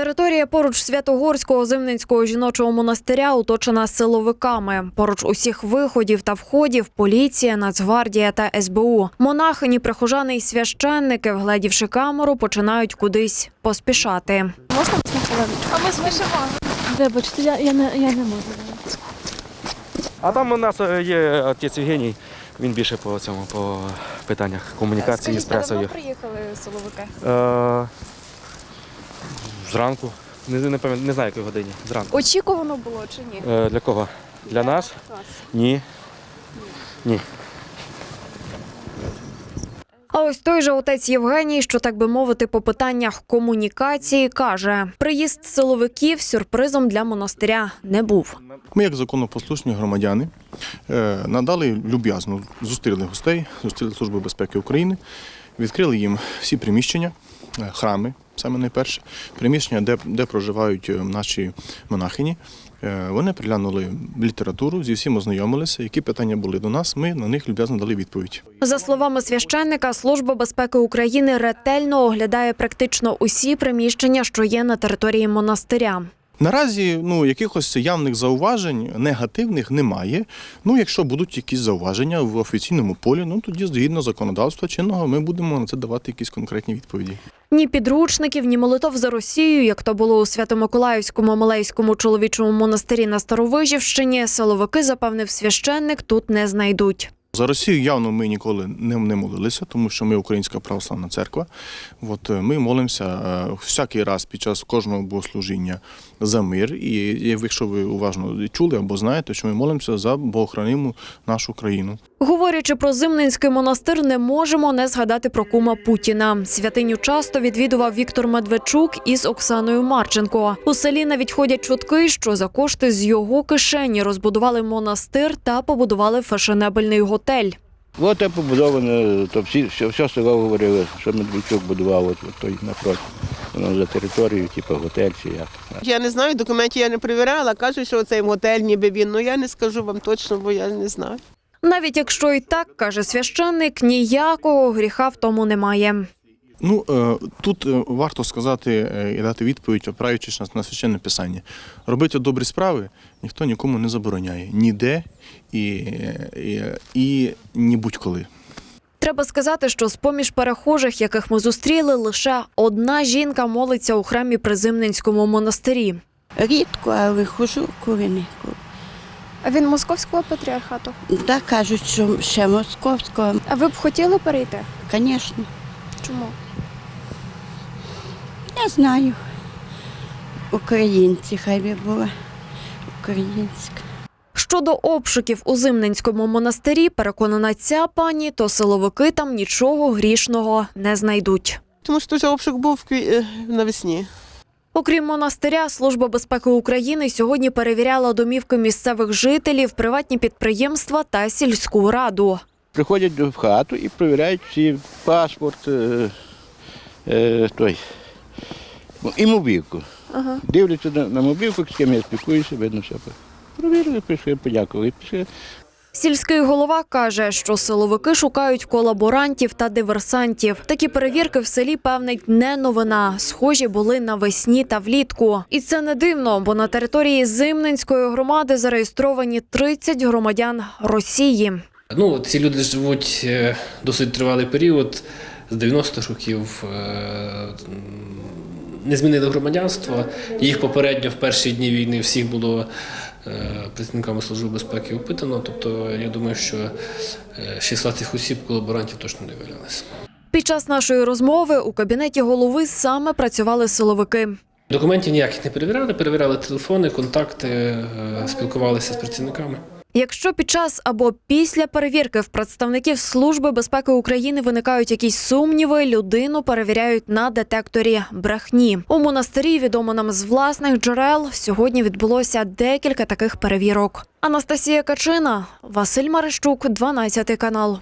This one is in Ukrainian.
Територія поруч Святогорського Зимненського жіночого монастиря оточена силовиками. Поруч усіх виходів та входів поліція, Нацгвардія та СБУ. Монахині, прихожани й священники, вгледівши камеру, починають кудись поспішати. Можна вас на хвилиночку? А ми змішимо. Вибачте, я, я, не, я не можу. А там у нас е, є отець Євгеній, він більше по цьому по питаннях комунікації з пресою. приїхали силовики? Е, зранку. Не, не, пам'ят- не знаю, якої годині. Зранку. Очікувано було чи ні? Е, для кого? Для нас? Вас. Ні. Ні. А ось той же отець Євгеній, що так би мовити, по питаннях комунікації, каже: приїзд силовиків сюрпризом для монастиря не був. Ми, як законопослушні громадяни, е, надали люб'язно, зустріли гостей, зустріли Службу безпеки України, відкрили їм всі приміщення, храми, саме найперше, приміщення, де, де проживають е, наші монахині. Е, Вони приглянули літературу, зі всім ознайомилися, які питання були до нас. Ми на них люб'язно дали відповідь. За словами священника, Служба безпеки України ретельно оглядає практично усі приміщення, що є на території монастиря. Наразі ну, якихось явних зауважень негативних немає. Ну, якщо будуть якісь зауваження в офіційному полі, ну тоді згідно законодавства чинного ми будемо на це давати якісь конкретні відповіді. Ні підручників, ні молитов за Росію, як то було у Свято-Миколаївському Малейському чоловічому монастирі на Старовижівщині, силовики, запевнив священник, тут не знайдуть. За Росію явно ми ніколи не, не молилися, тому що ми Українська православна церква. От е, ми молимося е, всякий раз під час кожного богослужіння за мир. І якщо ви уважно чули або знаєте, що ми молимося за богохраниму нашу країну. Говорячи про Зимненський монастир, не можемо не згадати про кума Путіна. Святиню часто відвідував Віктор Медведчук із Оксаною Марченко. У селі навіть ходять чутки, що за кошти з його кишені розбудували монастир та побудували фешенебельний готель. От я побудовано, то всі, все, все село говорили, що Медведчук будував от, от той напроти. Воно за територією, типу готель чи як. Я не знаю, документів я не перевіряла. Кажуть, що цей готель ніби він. Ну я не скажу вам точно, бо я не знаю. Навіть якщо і так каже священник, ніякого гріха в тому немає. Ну е, тут е, варто сказати е, і дати відповідь, опираючись на, священне писання. Робити добрі справи ніхто нікому не забороняє ніде і, і, і ні будь-коли. Треба сказати, що з поміж перехожих, яких ми зустріли, лише одна жінка молиться у храмі при Зимненському монастирі. Рідко, але хожу куренику. А він московського патріархату. Так кажуть, що ще московського, А ви б хотіли перейти? звісно, Чому? Я знаю. Українці хай би була. Українська. Щодо обшуків у Зимненському монастирі, переконана ця пані, то силовики там нічого грішного не знайдуть. Тому що той обшук був е, навесні. Окрім монастиря, Служба безпеки України сьогодні перевіряла домівки місцевих жителів, приватні підприємства та сільську раду. Приходять в хату і перевіряють всі паспорт, е, е, той, і мобілку. Ага. Дивляться на, на мобілку, з ким я спілкуюся, видно все. Провірили, пішли, подякували, пішли. Сільський голова каже, що силовики шукають колаборантів та диверсантів. Такі перевірки в селі певнить не новина. Схожі були навесні та влітку. І це не дивно, бо на території Зимненської громади зареєстровані 30 громадян Росії. Ну, ці люди живуть е, досить тривалий період з 90-х років. Е, Не змінили громадянство. Їх попередньо в перші дні війни всіх було е, працівниками Служби безпеки опитано. Тобто, я думаю, що е, 16 осіб колаборантів точно не виявлялися. Під час нашої розмови у кабінеті голови саме працювали силовики. Документів ніяких не перевіряли, перевіряли телефони, контакти, е, спілкувалися з працівниками. Якщо під час або після перевірки в представників Служби безпеки України виникають якісь сумніви, людину перевіряють на детекторі брехні. У монастирі відомо нам з власних джерел. Сьогодні відбулося декілька таких перевірок. Анастасія Качина, Василь Марищук, 12 канал.